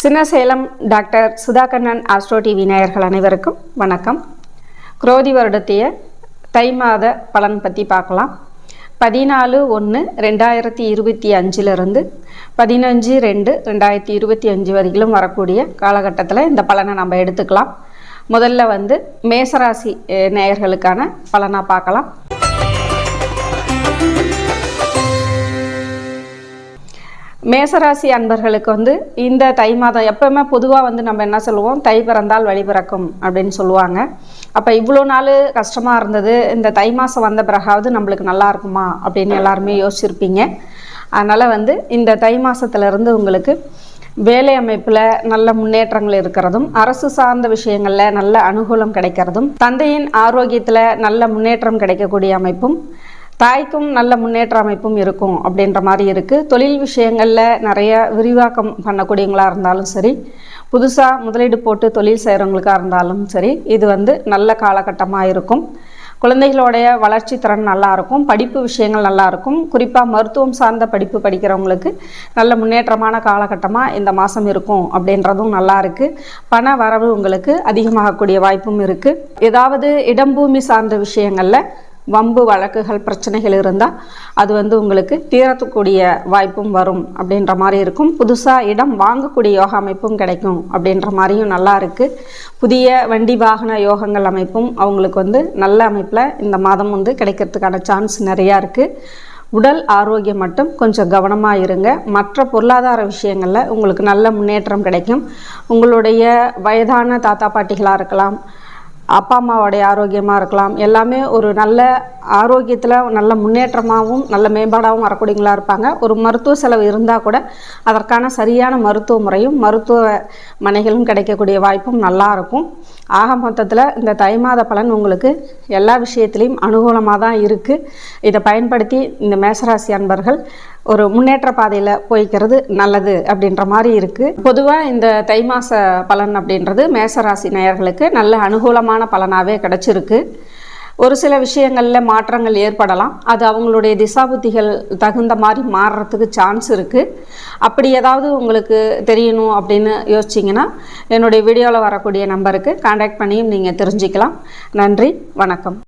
Chinnasalem doctor Sudhakannan astro TV நேயர்கள் அனைவருக்கும் வணக்கம். குரோதி வருடத்திய தை மாத பலன் பற்றி பார்க்கலாம். பதினாலு ஒன்று ரெண்டாயிரத்தி இருபத்தி அஞ்சிலிருந்து பதினஞ்சு ரெண்டு ரெண்டாயிரத்தி இருபத்தி அஞ்சு வரையிலும் வரக்கூடிய காலகட்டத்தில் இந்த பலனை நம்ம எடுத்துக்கலாம். முதல்ல வந்து மேசராசி நேயர்களுக்கான பலனாக பார்க்கலாம். மேசராசி அன்பர்களுக்கு வந்து இந்த தை மாதம் எப்பவுமே பொதுவாக வந்து நம்ம என்ன சொல்லுவோம்? தை பிறந்தால் வழி பிறக்கும் அப்படின்னு சொல்லுவாங்க. அப்போ இவ்வளோ நாள் கஷ்டமாக இருந்தது. இந்த தை மாதம் வந்த பிறகாவது நம்மளுக்கு நல்லா இருக்குமா? அப்படின்னு எல்லாருமே யோசிச்சிருப்பீங்க. அதனால் வந்து இந்த தை மாதத்துலேருந்து உங்களுக்கு வேலை அமைப்பில் நல்ல முன்னேற்றங்கள் இருக்கிறதும் அரசு சார்ந்த விஷயங்களில் நல்ல அனுகூலம் கிடைக்கிறதும் தந்தையின் ஆரோக்கியத்தில் நல்ல முன்னேற்றம் கிடைக்கக்கூடிய அமைப்பும் தாய்க்கும் நல்ல முன்னேற்ற அமைப்பும் இருக்கும் அப்படின்ற மாதிரி இருக்குது தொழில் விஷயங்களில் நிறைய விரிவாக்கம் பண்ணக்கூடியவங்களா இருந்தாலும் சரி புதுசாக முதலீடு போட்டு தொழில் செய்கிறவங்களுக்காக இருந்தாலும் சரி இது வந்து நல்ல காலகட்டமாக இருக்கும். குழந்தைகளுடைய வளர்ச்சி திறன் நல்லாயிருக்கும் படிப்பு விஷயங்கள் நல்லாயிருக்கும் குறிப்பாக மருத்துவம் சார்ந்த படிப்பு படிக்கிறவங்களுக்கு நல்ல முன்னேற்றமான காலகட்டமாக இந்த மாதம் இருக்கும் அப்படின்றதும் நல்லா இருக்குது பண வரவு உங்களுக்கு அதிகமாகக்கூடிய வாய்ப்பும் இருக்குது ஏதாவது இடம் பூமி சார்ந்த விஷயங்களில் வம்பு வழக்குகள் பிரச்சனைகள் இருந்தால் அது வந்து உங்களுக்கு தீரத்துக்கூடிய வாய்ப்பும் வரும் அப்படின்ற மாதிரி இருக்கும். புதுசாக இடம் வாங்கக்கூடிய யோகா அமைப்பும் கிடைக்கும் அப்படின்ற மாதிரியும் நல்லா இருக்குது புதிய வண்டி வாகன யோகங்கள் அமைப்பும் அவங்களுக்கு வந்து நல்ல அமைப்பில் இந்த மாதம் வந்து கிடைக்கிறதுக்கான சான்ஸ் நிறையா இருக்குது உடல் ஆரோக்கியம் மட்டும் கொஞ்சம் கவனமாக இருங்க. மற்ற பொருளாதார விஷயங்களில் உங்களுக்கு நல்ல முன்னேற்றம் கிடைக்கும். உங்களுடைய வயதான தாத்தா பாட்டிகளாக இருக்கலாம். அப்பா அம்மாவோடைய ஆரோக்கியமாக இருக்கலாம். எல்லாமே ஒரு நல்ல ஆரோக்கியத்தில் நல்ல முன்னேற்றமாகவும் நல்ல மேம்பாடாகவும் வரக்கூடியங்களா இருப்பாங்க. ஒரு மருத்துவ செலவு இருந்தால் கூட அதற்கான சரியான மருத்துவ முறையும் மருத்துவ மனைகளும் கிடைக்கக்கூடிய வாய்ப்பும் நல்லா இருக்கும். ஆக மொத்தத்தில் இந்த தை மாத பலன் உங்களுக்கு எல்லா விஷயத்துலேயும் அனுகூலமாக தான் இருக்குது இதை பயன்படுத்தி இந்த மேசராசி அன்பர்கள் ஒரு முன்னேற்ற பாதையில் போய்க்கிறது நல்லது அப்படின்ற மாதிரி இருக்குது பொதுவாக இந்த தை மாத பலன் அப்படின்றது மேசராசி நேயர்களுக்கு நல்ல அனுகூலமான பலனாகவே கிடச்சிருக்கு. ஒரு சில விஷயங்களில் மாற்றங்கள் ஏற்படலாம். அது அவங்களுடைய திசாபுத்திகள் தகுந்த மாதிரி மாறுறதுக்கு சான்ஸ் இருக்குது அப்படி ஏதாவது உங்களுக்கு தெரியணும் அப்படின்னு யோசிச்சிங்கன்னா என்னுடைய வீடியோவில் வரக்கூடிய நம்பருக்கு காண்டாக்ட் பண்ணியும் நீங்கள் தெரிஞ்சுக்கலாம். நன்றி வணக்கம்.